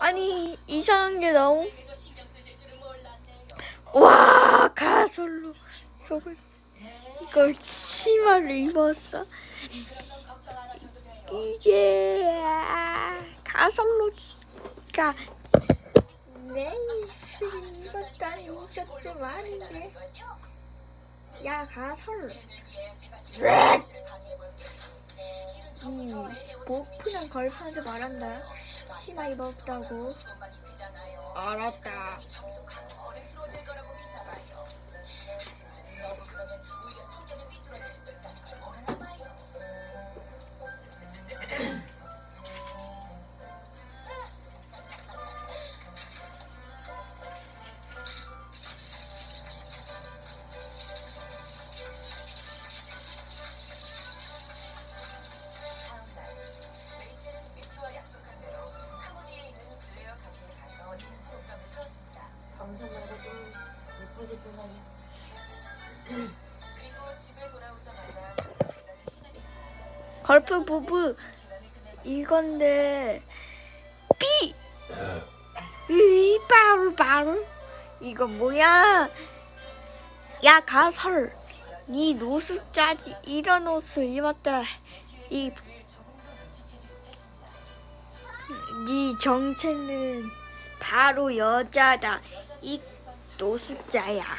아니 이상한 게 너무 와 가솔로 속을 이걸 치마를 입었어. 이게 아, 가솔로가 레이스를 입었다니 이것좀 아닌데 야 가솔 이 목표는 걸프한테 말한다 치마 입었다고. 알았다 걸프 부부. 이건데 삐! 이 바로 바로. 이거 뭐야? 야 가설. 네 노숙자지. 이런 옷을 입었다. 이 그를 조금도 눈치채지 못했습니다. 네 정체는 바로 여자다. 이 都是假牙。